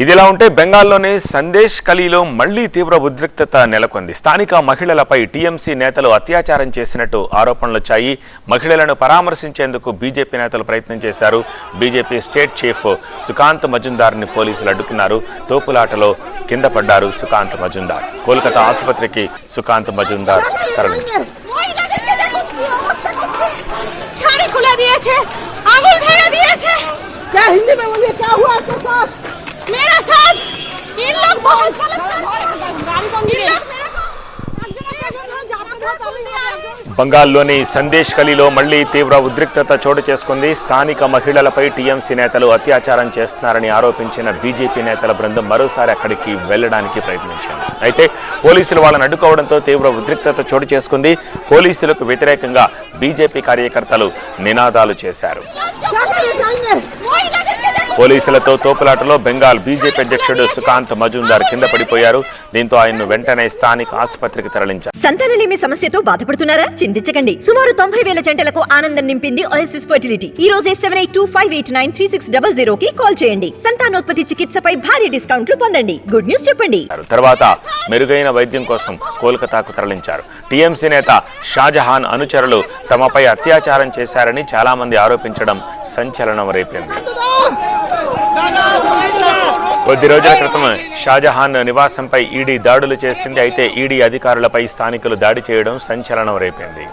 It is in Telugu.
ఇదిలా ఉంటే బెంగాల్లోని సందేశ్ కలీలో మళ్ళీ తీవ్ర ఉద్రిక్తత నెలకొంది. స్థానిక మహిళలపై టీఎంసీ నేతలు అత్యాచారం చేసినట్టు ఆరోపణలు వచ్చాయి. మహిళలను పరామర్శించేందుకు బీజేపీ నేతలు ప్రయత్నం చేశారు. బీజేపీ స్టేట్ చీఫ్ సుకాంత్ మజుందార్ని పోలీసులు అడ్డుకున్నారు. తోపులాటలో కింద పడ్డారు సుకాంత్ మజుందార్. కోల్కతా ఆసుపత్రికి సుకాంత్ మజుందార్ తరలించారు. मेरा साथ। इन लोग बहुत బంగాల్లోని సందేశ్ కలీలో మళ్ళీ తీవ్ర ఉద్రిక్తత చోటు చేసుకుంది. స్థానిక మహిళలపై టీఎంసీ నేతలు అత్యాచారం చేస్తున్నారని ఆరోపించిన బీజేపీ నేతల బృందం మరోసారి అక్కడికి వెళ్ళడానికి ప్రయత్నించింది. అయితే పోలీసులు వాళ్ళని అడ్డుకోవడంతో తీవ్ర ఉద్రిక్తత చోటు చేసుకుంది. పోలీసులకు వ్యతిరేకంగా బీజేపీ కార్యకర్తలు నినాదాలు చేశారు. పోలీసులతో తోపులాటలో బెంగాల్ బీజేపీ అధ్యక్షుడు సుకాంత్ మజుందార్ కింద పడిపోయారు. దీంతో ఆయన్ను వెంటనే స్థానిక ఆసుపత్రికి తరలించారు. సంతానలేమి సమస్యతో బాధపడుతున్నారా? చింతించకండి. సుమారు తొంభై వేల జంటలకు ఆనందం నింపింది ఓఎస్ఎస్ ఫర్టిలిటీ. ఈ రోజే seven eight two five eight nine three six double zero కి కాల్ చేయండి. సంతానోత్పత్తి చికిత్సపై భారీ డిస్కౌంట్లు పొందండి. గుడ్ న్యూస్ చెప్పండి. తర్వాత మెరుగైన వైద్యం కోసం కోల్కతాకు తరలించారు. టీఎంసీ నేత షాజహాన్ అనుచరులు తమపై అత్యాచారం చేశారని చాలా మంది ఆరోపించడం సంచలనం రేపింది. కొద్ది రోజుల క్రితం షాజహాన్ నివాసంపై ఈడీ దాడులు చేసింది. అయితే ఈడీ అధికారులపై స్థానికులు దాడి చేయడం సంచలనం రేపింది.